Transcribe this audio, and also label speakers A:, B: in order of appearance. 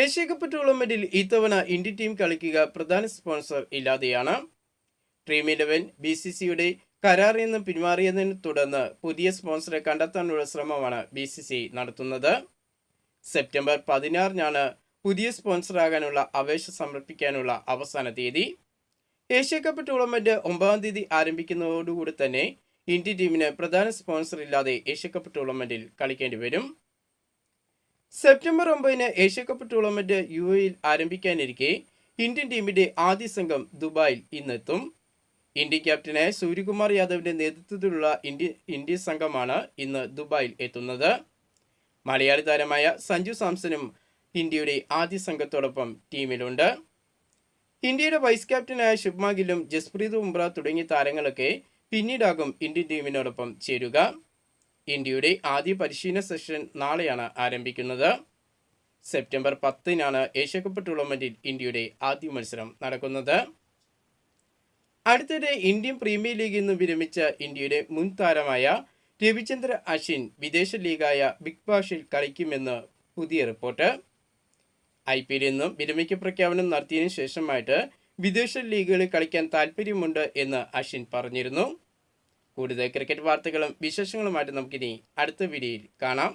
A: Asia cup ടൂർണമെന്റിൽ ഇത്തവണ Indian team കളിക്കുക പ്രധാന സ്പോൺസർ ഇല്ലാതെയാണ്. ഡ്രീം ഇലവൻ ബി സി സിയുടെ കരാറിൽ നിന്ന് പിന്മാറിയതിനെ തുടർന്ന് പുതിയ സ്പോൺസറെ കണ്ടെത്താനുള്ള ശ്രമമാണ് ബി സി സി നടത്തുന്നത്. സെപ്റ്റംബർ പതിനാറിനാണ് പുതിയ സ്പോൺസറാകാനുള്ള അപേക്ഷ സമർപ്പിക്കാനുള്ള അവസാന തീയതി. ഏഷ്യ കപ്പ് ടൂർണമെന്റ് ഒമ്പതാം തീയതി ആരംഭിക്കുന്നതോടുകൂടി തന്നെ ഇന്ത്യൻ ടീമിന് പ്രധാന സ്പോൺസർ ഇല്ലാതെ ഏഷ്യ കപ്പ് ടൂർണമെന്റിൽ കളിക്കേണ്ടി വരും. സെപ്റ്റംബർ ഒമ്പതിന് ഏഷ്യാകപ്പ് ടൂർണമെന്റ് യു എയിൽ ആരംഭിക്കാനിരിക്കെ ഇന്ത്യൻ ടീമിന്റെ ആദ്യ സംഘം ദുബായിൽ ഇന്നെത്തും. ഇന്ത്യൻ ക്യാപ്റ്റനായ സൂര്യകുമാർ യാദവിന്റെ നേതൃത്വത്തിലുള്ള ഇന്ത്യ ഇന്ത്യൻ സംഘമാണ് ഇന്ന് ദുബായിൽ എത്തുന്നത്. മലയാളി താരമായ സഞ്ജു സാംസണും ഇന്ത്യയുടെ ആദ്യ സംഘത്തോടൊപ്പം ടീമിലുണ്ട്. ഇന്ത്യയുടെ വൈസ് ക്യാപ്റ്റനായ ശുഭ്മാ ജസ്പ്രീത് ബുംറ തുടങ്ങിയ താരങ്ങളൊക്കെ പിന്നീടാകും ഇന്ത്യൻ ടീമിനോടൊപ്പം ചേരുക. ഇന്ത്യയുടെ ആദ്യ പരിശീലന സെഷൻ നാളെയാണ് ആരംഭിക്കുന്നത്. സെപ്റ്റംബർ പത്തിനാണ് ഏഷ്യാകപ്പ് ടൂർണമെന്റിൽ ഇന്ത്യയുടെ ആദ്യ മത്സരം നടക്കുന്നത്. അടുത്തിടെ ഇന്ത്യൻ പ്രീമിയർ ലീഗിൽ നിന്ന് വിരമിച്ച ഇന്ത്യയുടെ മുൻ താരമായ രവിചന്ദ്ര അശ്വിൻ വിദേശ ലീഗായ ബിഗ് ബാഷിൽ കളിക്കുമെന്ന് പുതിയ റിപ്പോർട്ട്. ഐ പി എല്ലിൽ നിന്നും വിരമിക്ക പ്രഖ്യാപനം നടത്തിയതിനു ശേഷമായിട്ട് വിദേശ ലീഗുകളിൽ കളിക്കാൻ താല്പര്യമുണ്ട് എന്ന് അശ്വിൻ പറഞ്ഞിരുന്നു. കൂടുതൽ ക്രിക്കറ്റ് വാർത്തകളും വിശേഷങ്ങളുമായിട്ട് നമുക്കിനി അടുത്ത വീഡിയോയിൽ കാണാം.